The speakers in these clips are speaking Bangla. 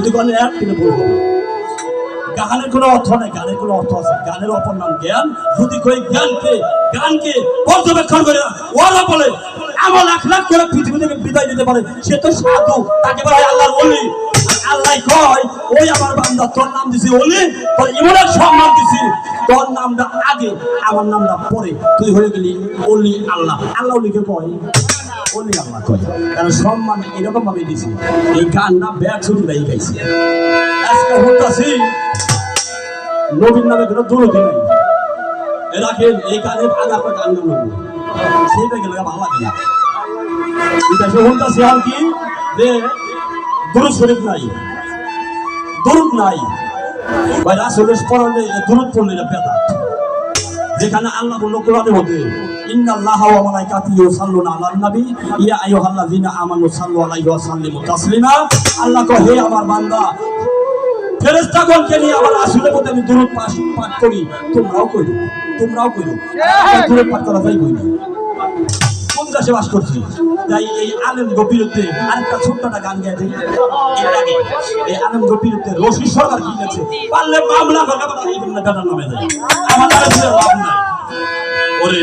যদি বলে এক কিনে ভুল গানের কোনো অর্থ নাই, গানের কোনো অর্থ আছে। গানের অপর নাম জ্ঞান। যদি কই জ্ঞানকে গানকে পর্যবেক্ষণ করে, ওরা বলে এমন এক লাখ করে পৃথিবী থেকে বিদায় দিতে পারে, সে তো সাধু। তাকে বলে আল্লাহর বলি আল্লাহ কয়, ওই আমার বান্দা, তোর নাম দিছি ওলি, তোর ইমনের সম্মান দিছি। তোর নামটা আগে, আমার নামটা পরে। তুই হয়ে গেলি ওলি আল্লাহ। আল্লাহ ওলিকে কয় ওলি আল্লাহ কয় কারণ সম্মান এরকম ভাবে দিছি। এই গান ব্যাগ শুধু নাই গাইছি। আজকে হতাছি নবীন নামে কোনো দূরতি নাই। এর আগে এই গানে আগে আপনার গান গান সেইটা গেলে ভালো লাগে না। এটা সে হতাছি আর কি, যে দুরুদ শরীফ নাই। দুরুদ নাই। ভাই, রাসূলের পড়ালে দুরুদ পড়লে বেদাত। যেখানে আল্লাহ বলল কোরআনের মধ্যে ইন্নাল্লাহা ওয়া মালাইকাতিহি ইউসাল্লুনা আলান নবী। ইয়া আইয়ুহাল্লাযীনা আমানু সাল্লু আলাইহি ওয়া সাল্লিমু তাসলিমা। আল্লাহ কয় হে আমার বান্দা ফেরেশতাগণকে নিয়ে আমার রাসূলের মধ্যে আমি দুরূদ পাঠ পাঠ করি। তোমরাও কইরো তোমরাও কইরো। দুরূদ পাঠ করা যাই কই কোন দেশে বাস করছি? তাই এই আলেম বিরুদ্ধে আরেকটা ছোট্ট একটা গান গেয়ে দিই এর আগে এই আলেম বিরুদ্ধে রশি সরকার কি পারলে মামলা করে আবার এই নামে দেয়। আমার নামে দিলে লাভ নাই। ওরে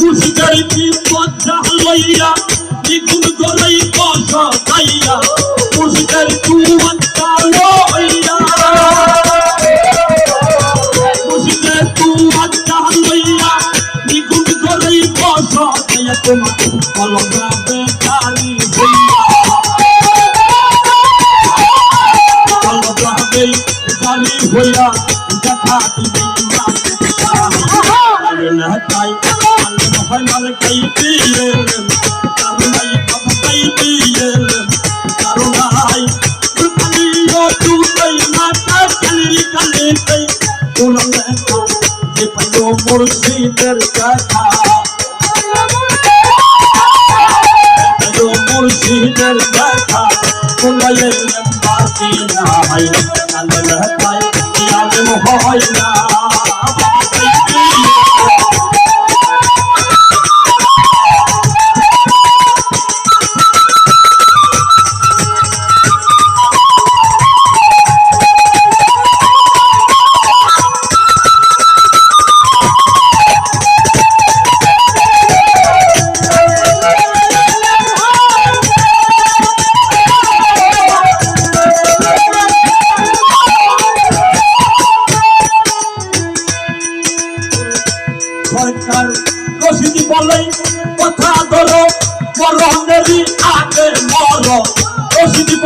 মুশিকারি পথা লইয়া দ্বিগুণ গলাই পথ গাইয়া। মুশিকারি তু আত্মা লইয়া। মুশিকারি তু আত্মা লইয়া দ্বিগুণ গলাই পথ গাইয়া। তোমার কলমা বেকারি হইয়া। কলমা বেকারি হইয়া, দেখা দিবি না, তাই হয় মানে কাই দিয়ে কারণ নাই বাবা কাই দিয়ে কারণ নাই কালি ও তু কাই মাতা কালি কালি কাই কোন লেখা যে পাইলো মুর্শিদের কথা মুর্শিদের কথা লেখা বাকি নাই কালে হয় না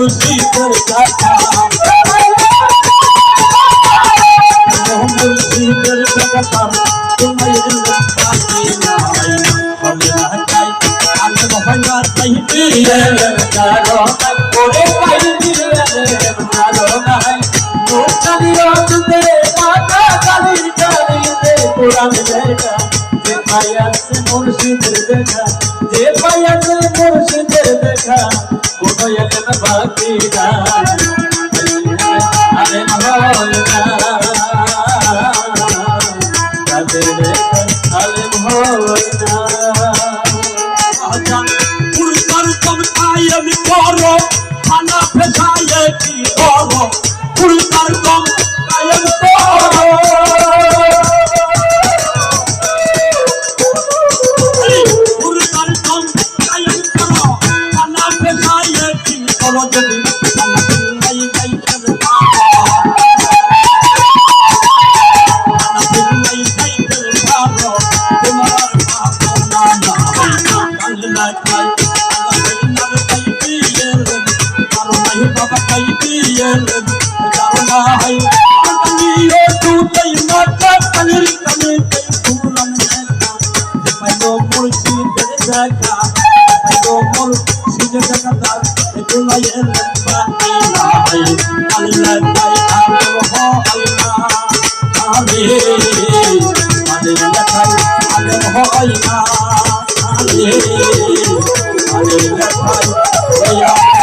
मुर्गी करता था मुर्गी करता था तुम्हें लगता कि ना हम रहता हम भगवान कहीं भी रहता रो कोरे कहीं भी रहता रो नहीं तो कभी रोज तेरे माता कभी कभी ते पूरा मिलेगा। जे पाया से मुर्गी देखा। जे पाया से मुर्गी देखा। হয়েছেন ভাতিজা আরে ভোলনা কাদের আলে ভোলনা Domol sudah kata itu lain bani lai Allah lai Allah Allah Ali Ali lakai Ali hoina Ali Ali lakai Ya